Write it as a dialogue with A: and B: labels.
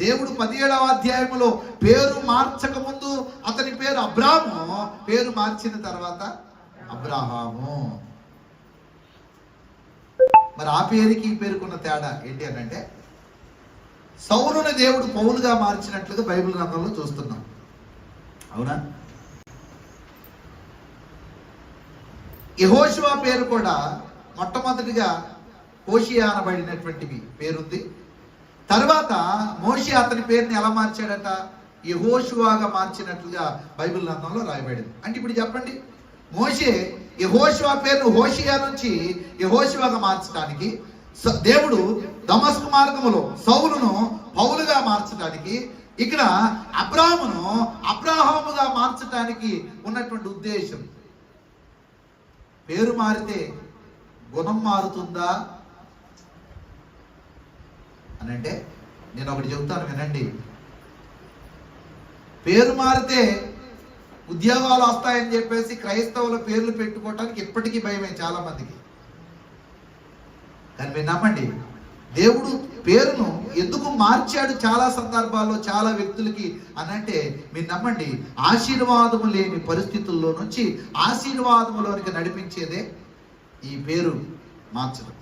A: దేవుడు పదిహేడవ అధ్యాయములో పేరు మార్చక ముందు అతని పేరు అబ్రాము. పేరు మార్చిన తర్వాత అబ్రాహాము. మరి ఆ పేరుకి ఈ పేరుకున్న తేడా ఏంటి అని అంటే సౌలుని దేవుడు పౌలుగా మార్చినట్లుగా బైబిల్ గ్రంథంలో చూస్తున్నాం. అవునా? యహోశివా పేరు కూడా మొట్టమొదటిగా హోషియా అనబడినటువంటివి పేరుంది. తర్వాత మోషి అతని పేరుని ఎలా మార్చాడట? యహోషువాగా మార్చినట్లుగా బైబిల్ గ్రంథంలో రాయబడింది. అంటే ఇప్పుడు చెప్పండి మోషే యహోషువా పేరును హోషియా నుంచి యహోషువాగా మార్చడానికి దేవుడు దమస్కు మార్గములో సౌలును పౌలుగా మార్చడానికి ఇక్కడ అబ్రాహమును అబ్రాహాముగా మార్చడానికి ఉన్నటువంటి ఉద్దేశం. పేరు మారితే గుణం మారుతుందా? అని అంటే నేను ఒకటి చెబుతాను వినండి. పేరు మారితే ఉద్యోగాలు వస్తాయని చెప్పేసి క్రైస్తవుల పేర్లు పెట్టుకోవటానికి ఇప్పటికీ భయమే చాలా మందికి కానీ మీరు నమ్మండి దేవుడు పేరును ఎందుకు మార్చాడు చాలా సందర్భాల్లో చాలా వ్యక్తులకి అనంటే మీరు నమ్మండి ఆశీర్వాదము లేని పరిస్థితుల్లో నుంచి ఆశీర్వాదములోనికి నడిపించేదే ఈ పేరు మార్చడం.